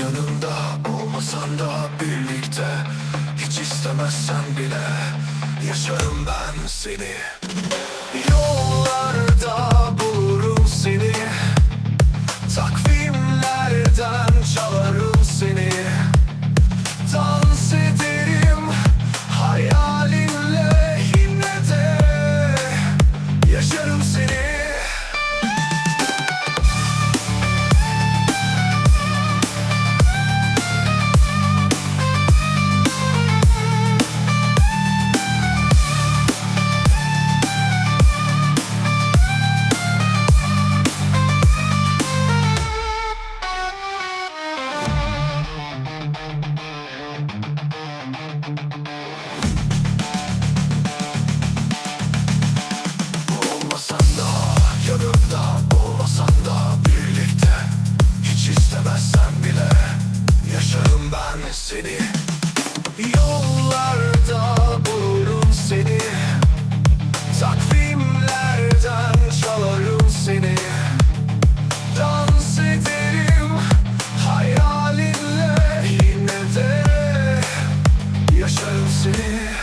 yanımda Olmasan da birlikte Hiç istemezsen bile Yaşarım ben seni. ben seni. Yollarda bulurum seni. Takvimlerden çalarım seni. Dans ederim hayalinle yine de. Yaşarım seni.